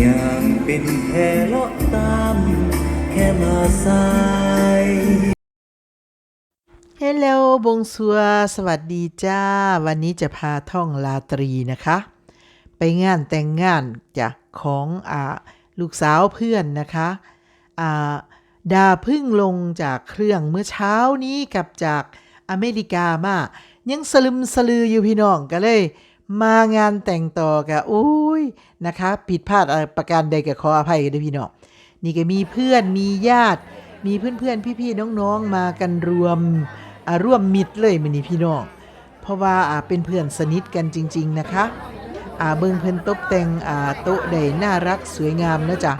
อย่างเป็นแค่เลาะตามแค่มาสายเฮลโลบงซัวสวัสดีจ้า วันนี้จะพาท่องลาตรีนะคะ ไปงานแต่งงานจ้ะของอ่าลูกสาวเพื่อนนะคะอ่าดาพึ่งลงจากเครื่องเมื่อเช้านี้กับจากอเมริกามา ยังสลึมสลืออยู่พี่น้องก็เลย มางานแต่งต่อกับอุ้ยนะคะผิดพลาดอะไรประการใดก็ขออภัยกันด้วยพี่น้องนี่ก็มีเพื่อนมีญาติ มีเพื่อนๆพี่ๆน้องๆมากันรวมร่วมมิตรเลยมันนี่พี่น้องเพราะว่าเป็นเพื่อนสนิทกันจริง ๆนะคะอ่าเบิ่งเพิ่นตกแต่งอ่าโต๊ะได้น่ารักสวยงามนะจ๊ะ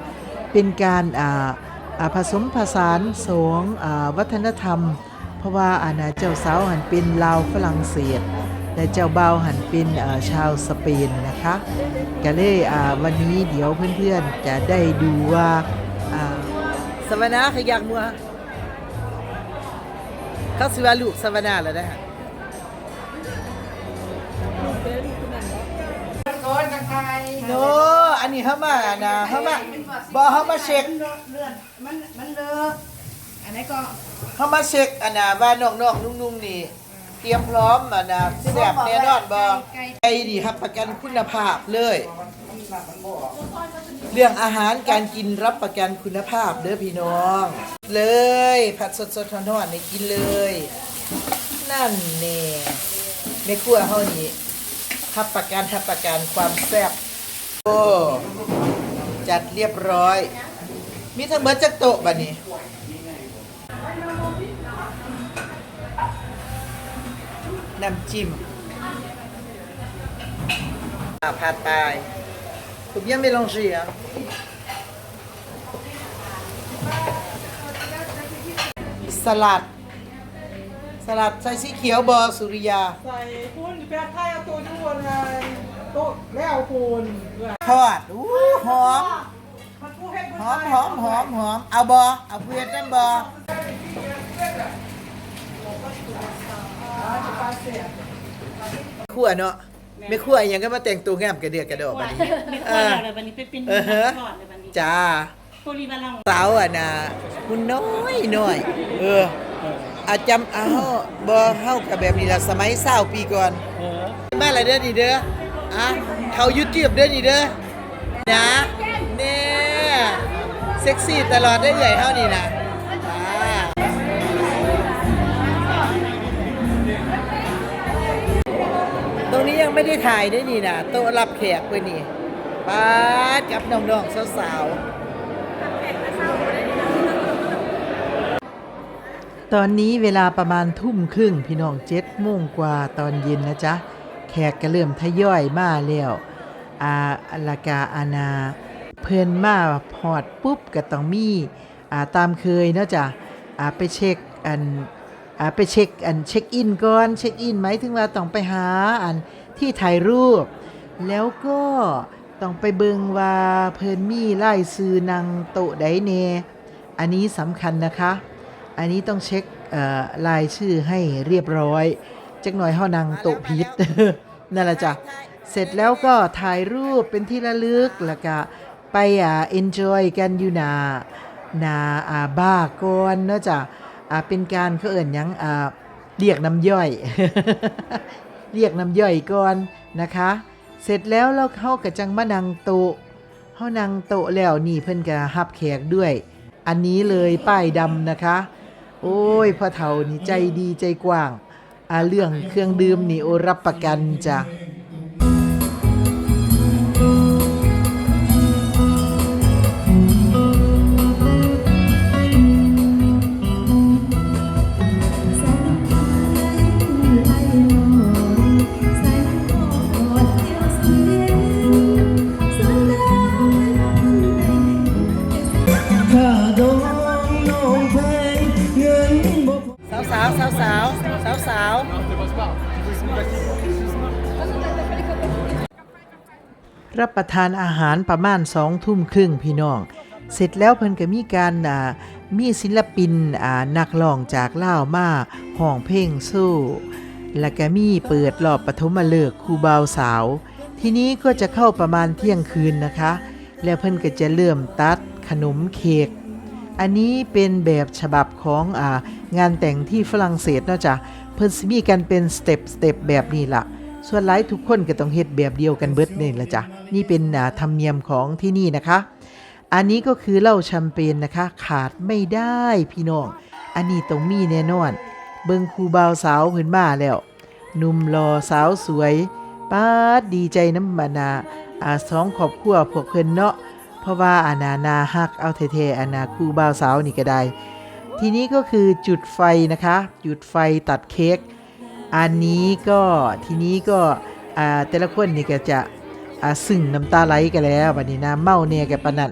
เป็นการอ่าอ่าผสมผสานสองอ่าวัฒนธรรม เพราะว่าอาณาเจ้าสาวหันเป็นลาวฝรั่งเศส และเจ้าบ่าวหันเป็นอ่าชาวสเปนนะคะก็เลยอ่าวันนี้เดี๋ยวเพื่อนๆจะได้ดูว่าอ่าสวนาขยักมัวเขาสิว่าลูกสวนาแล้วนะฮะโนอันนี้เขามาอันนะเขามาบอเขามาเช็คเลื่อนมันมันเลอะอันนี้ก็เขามาเช็คอันนะว่าน้องๆนุ่งๆนี่เตรียมพร้อมอันนะแซ่บแน่นอนบ่ไก่ดีครับประกันคุณภาพเลย เรื่องอาหารการกินรับประกันคุณภาพเด้อพี่น้อง เลยผัดสดๆทอนๆนี่กินเลย นั่นแน่ในครัวเฮานี่รับประกันรับประกันความแซ่บโอ้จัดเรียบร้อย มีทั้งเบิดจักโต๊ะบัดนี้ น้ำจิ้มอ่าผัดไปถูกยังไม่ลองเสียสลัด สลัดใส่สีเขียวบอสุริยา ใส่คุณแปดไทยเอาตัวยูนไงโต๊ะแล้วคุณทอดอู้หอมมันผู้เฮ็ดหอมหอมหอมหอมเอาบอเอาเพื่อนนั่นบอ ขั้วเนาะไม่ขั้วอหยังก็มาแต่งตัวงามกระเดือกกระโดดบัดนี้ ไม่ควรเลยวันนี้ไปเป็นเออฮะทอดเลยวันนี้จ้า โพลีบาลังสาวอะนะคุณน้อยน้อยเอออาจำเอาบ่เฮากับแบบนี้ละสมัยเศร้าปีก่อนมาละเด้อนี่เด้ออะเขายูทูบเด้อนี่เด้อนะแน่เซ็กซี่ตลอดได้อใหญ่เฮานี่นะ ไม่ได้ถ่ายด้วยนี่นะโต๊ะรับแขกเว้ยนี่ป้าดกับน้องๆสาวๆตอนนี้เวลาประมาณทุ่มครึ่งพี่น้องเจ็ดโมงกว่าตอนเย็นนะจ๊ะ แขกก็เริ่มทยอยมาแล้วอาลากาอาณาเพื่อนมาพอดปุ๊บก็ต้องมีอ่าตามเคยเนาะจ๊ะอ่าไปเช็คอัน ไปเช็คอันเช็คอินก่อนเช็คอินหมายถึงว่าต้องไปหาอันที่ถ่ายรูป แล้วก็ต้องไปเบิงว่าเพิ่นมีไล่ซื้อนางโตะใดเน อันนี้สำคัญนะคะ อันนี้ต้องเช็คเอ่อรายชื่อให้เรียบร้อยจักหน่อยเฮานางโตพิษนั่นแหละจ้ะเสร็จแล้วก็ถ่ายรูปเป็นที่ระลึกแล้วก็ไปอ่า enjoy กันอยู่หนาหนาอาบ้าก่อนเนาะจ้ะ อ่าเป็นการเขาเอ่นยังอ่าเรียกน้ำย่อย เรียกน้ำย่อยก่อนนะคะ เสร็จแล้วเราเข้ากับจังมานังโตเฮานังโตแล้วนี่เพิ่นก็ฮับแขกด้วย อันนี้เลยป้ายดำนะคะ โอ้ยพ่อเฒ่านี่ใจดีใจกว้างอ่าเรื่องเครื่องดื่มนี่โอรับประกันจ้ะ รับประทานอาหารประมาณสองทุ่มครึ่งพี่น้อง เสร็จแล้วเพิ่นก็มีการมีศิลปินนักร้องจากล่าวมาห้องเพลงสู้ แล้วก็มีเปิดรอบปฐมฤกษ์ครูบาวสาว ทีนี้ก็จะเข้าประมาณเที่ยงคืนนะคะ แล้วเพิ่นก็จะเริ่มตัดขนมเค้กอันนี้เป็นแบบฉบับขององานแต่งที่ฝรั่งเศสเนาะจ้ะเพิ่นมีกันเป็นสเต็ปสเต็ปแบบนี้ล่ะ ส่วนหลายทุกคนก็ต้องเฮ็ดแบบเดียวกันเบิดนี่ละจ้ะ นี่เป็นธรรมเนียมของที่นี่นะคะ อันนี้ก็คือเหล้าแชมเปญนะคะ ขาดไม่ได้พี่น้อง อันนี้ต้องมีแน่นอน เบิ่งคูบ่าวสาวเพิ่นมาแล้วหนุ่มรอสาวสวยป้าดดีใจน้ำมานาอาสองครอบครัวพวกเพิ่นเนาะเพราะว่าอานานาฮักเอาเทๆอานาคูบ่าวสาวนี่ก็ได้ ทีนี้ก็คือจุดไฟนะคะ จุดไฟตัดเค้กอันนี้ก็ทีนี้ก็แต่ละคนนี่ก็จะ อาซึ่งน้ำตาไหลกันแล้ววันนี้นะเมาเนี่ยกับปานนัน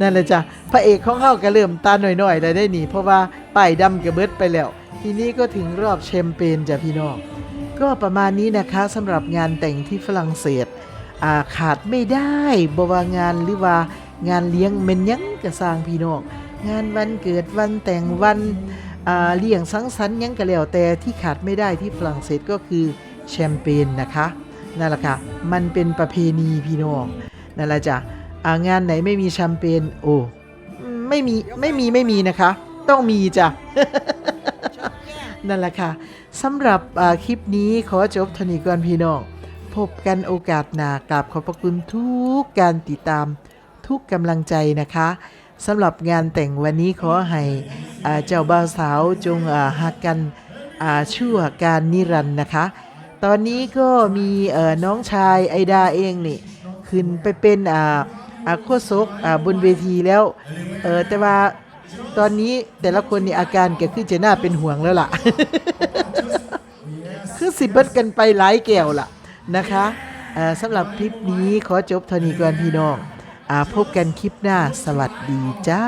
นั่นแหละจ้ะพระเอกของเขาก็เริ่มตาหน่อยๆแล้ได้หนีเพราะว่าป้ายดำกับเบิดไปแล้ว ทีนี้ก็ถึงรอบแชมเปญจ้ะพี่น้องก็ประมาณนี้นะคะสำหรับงานแต่งที่ฝรั่งเศสอาขาดไม่ได้บว่างานหรือว่างานเลี้ยงเมนยังกระสร้างพี่น้องงานวันเกิดวันแต่งวันเลี้ยงสังสรรค์ยังก็แล้วแต่ที่ขาดไม่ได้ที่ฝรั่งเศสก็คือแชมเปญนะคะ นั่นแหละค่ะ มันเป็นประเพณีพี่น้องนั่นแหละจ้ะงานไหนไม่มีแชมเปญโอ้ไม่มีไม่มีไม่มีนะคะ ต้องมีจ้ะนั่นแหละค่ะสำหรับคลิปนี้ขอจบทนีก่อนพี่น้องพบกันโอกาสหน้ากราบขอบพระคุณทุกการติดตามทุกกำลังใจนะคะสำหรับงานแต่งวันนี้ขอให้เจ้าบ่าวสาวจงหักกันชั่วการนิรันดร์นะคะ ตอนนี้ก็มีน้องชายไอดาเองนี่ขึ้นไปเป็นอ่าอาโคศกอ่าบนเวทีแล้วเออแต่ว่าตอนนี้แต่ละคนนี่อาการแกคือจะน่าเป็นห่วงแล้วล่ะ คือสิบเบิดกันไปหลายแก้วล่ะนะคะสำหรับคลิปนี้ขอจบเท่านี้ก่อนพี่น้องอพบกันคลิปหน้าสวัสดีจ้า